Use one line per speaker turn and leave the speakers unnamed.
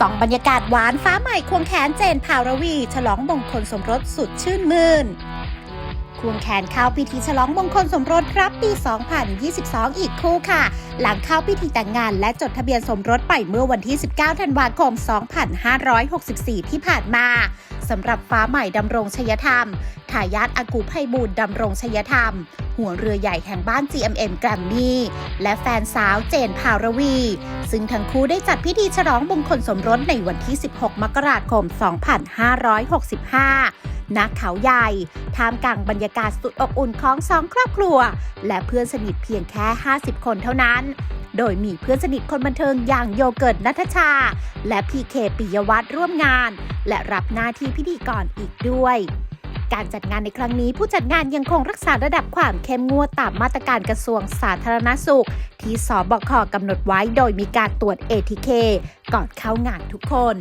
สองบรรยากาศหวานฟ้าใหม่ควงแขนเจนพาวรวี ฉลองมงคลสมรสสุดชื่นมื่นควงแขนเข้าพิธีฉลองมงคลสมรสรับปี 2022 อีกคู่ค่ะ หลังเข้าพิธีแต่งงานและจดทะเบียนสมรสไปเมื่อวันที่ 19 ธันวาคม 2564 ที่ผ่านมาสำหรับฟ้าใหม่ดำรงชยธรรมทายาทอากูไพบูลดำรงชยธรรม หัวเรือใหญ่แห่งบ้าน GMM แกรมมี่และแฟนสาวเจนพาวรวี ซึ่งทั้งคู่ได้จัดพิธีฉลองมงคลสมรสในวันที่ 16 มกราคม 2565 ณ เขาใหญ่ ท่ามกลางบรรยากาศสุดอบอุ่นของสองครอบครัว และเพื่อนสนิทเพียงแค่ 50 คนเท่านั้นโดยมีเพื่อนสนิทคนบันเทิงอย่างโยเกิร์ตนัทชา และพีเคปิยวัฒน์ร่วมงาน และรับหน้าที่พิธีกรอีกด้วย การจัดงานในครั้งนี้ผู้จัดงานยังคงรักษาระดับความเข้มงวดตามมาตรการกระทรวงสาธารณสุข ที่สบคกำหนดไว้โดยมีการตรวจ ATK ก่อนเข้างานทุกคน